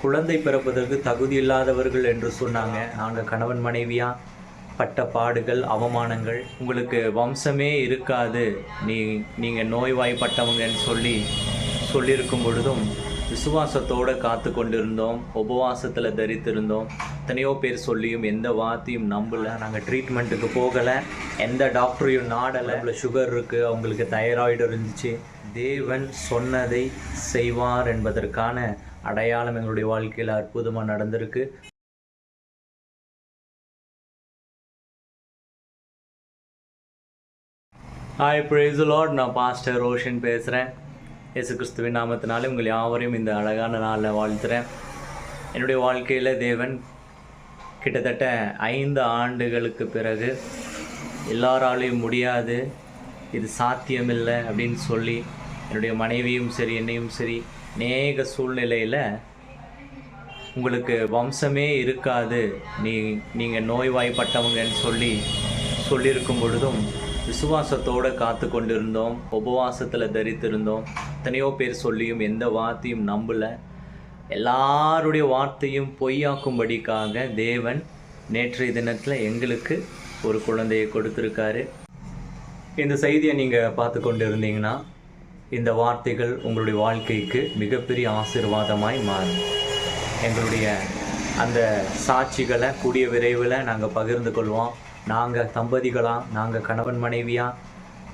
குழந்தை பிறப்பதற்கு தகுதி இல்லாதவர்கள் என்று சொன்னாங்க. நாங்கள் கணவன் மனைவியா? பட்ட பாடுகள் அவமானங்கள். உங்களுக்கு வம்சமே இருக்காது. நீ நீங்கள் நோய்வாய்ப்பட்டவங்கன்னு சொல்லி சொல்லியிருக்கும் பொழுதும் விசுவாசத்தோடு காத்து கொண்டிருந்தோம் உபவாசத்தில் தரித்திருந்தோம். எத்தனையோ பேர் சொல்லியும் எந்த வார்த்தையும் நம்பலை. நாங்கள் ட்ரீட்மெண்ட்டுக்கு போகலை. எந்த டாக்டரையும் நாடலை. அவ்வளோ சுகர் இருக்குது அவங்களுக்கு தைராய்டு இருந்துச்சு. தேவன் சொன்னதை செய்வார் என்பதற்கான அடையாளம் எங்களுடைய வாழ்க்கையில் அற்புதமாக நடந்திருக்கு. ஹாய் the லார்ட் நான் பாஸ்டர் ரோஷன் பேசுகிறேன் இயேசு கிறிஸ்துவின் நாமத்தினாலே உங்கள் யாவரையும் இந்த அழகான நாளில் வாழ்த்துறேன். என்னுடைய வாழ்க்கையில் தேவன் கிட்டத்தட்ட ஐந்து ஆண்டுகளுக்கு பிறகு எல்லாராலையும் முடியாது இது சாத்தியமில்லை அப்படின்னு சொல்லி என்னுடைய மனைவியும் சரி என்னையும் சரி அநேக சூழ்நிலையில் உங்களுக்கு வம்சமே இருக்காது. நீ நீங்கள் நோய்வாய்ப்பட்டவங்கன்னு சொல்லி சொல்லியிருக்கும் பொழுதும் விசுவாசத்தோடு காத்து கொண்டிருந்தோம் உபவாசத்தில் தரித்திருந்தோம். எத்தனையோ பேர் சொல்லியும் எந்த வார்த்தையும் நம்பலை. எல்லாருடைய வார்த்தையும் பொய்யாக்கும்படிக்காக தேவன் நேற்றைய தினத்தில் எங்களுக்கு ஒரு குழந்தையை கொடுத்துருக்காரு. இந்த செய்தியை நீங்கள் பார்த்து கொண்டு இருந்தீங்கன்னா இந்த வார்த்தைகள் உங்களுடைய வாழ்க்கைக்கு மிகப்பெரிய ஆசீர்வாதமாய் மாறும். எங்களுடைய அந்த சாட்சிகளை கூடிய விரைவில் நாங்கள் பகிர்ந்து கொள்வோம். நாங்கள் தம்பதிகளாக நாங்கள் கணவன் மனைவியாக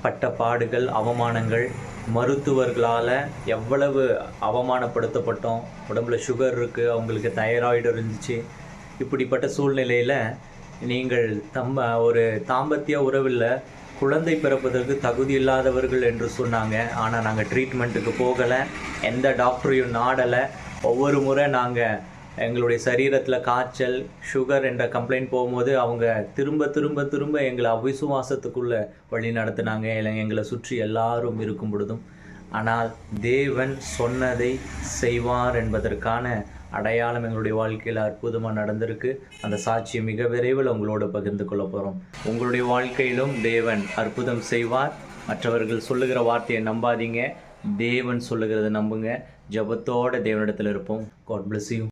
பட்ட பாடுகள் அவமானங்கள் மருத்துவர்களால் எவ்வளவு அவமானப்படுத்தப்பட்டோம்? உடம்புல சுகர் இருக்குது அவங்களுக்கு தைராய்டு இருந்துச்சு. இப்படிப்பட்ட சூழ்நிலையில் நீங்கள் தம்ம ஒரு தாம்பத்திய உறவில் குழந்தை பிறப்பதற்கு தகுதி இல்லாதவர்கள் என்று சொன்னாங்க. ஆனால் நாங்கள் ட்ரீட்மெண்ட்டுக்கு போகலை. எந்த டாக்டரையும் நாடலை. ஒவ்வொரு முறை நாங்கள் எங்களுடைய சரீரத்தில் காய்ச்சல் சுகர் என்ற கம்ப்ளைண்ட் போகும்போது அவங்க திரும்ப திரும்ப திரும்ப எங்களை அவிசுவாசத்துக்குள்ளே வழி நடத்துனாங்க. இல்லை எங்களை சுற்றி எல்லாரும் இருக்கும் பொழுதும். ஆனால் தேவன் சொன்னதை செய்வார் என்பதற்கான அடையாளம் எங்களுடைய வாழ்க்கையில் அற்புதமாக நடந்திருக்கு. அந்த சாட்சியை மிக விரைவில் உங்களோட பகிர்ந்து கொள்ள போகிறோம் உங்களுடைய வாழ்க்கையிலும் தேவன் அற்புதம் செய்வார். மற்றவர்கள் சொல்லுகிற வார்த்தையை நம்பாதீங்க. தேவன் சொல்லுகிறத நம்புங்க. ஜெபத்தோட தேவனிடத்தில் இருப்போம். God bless you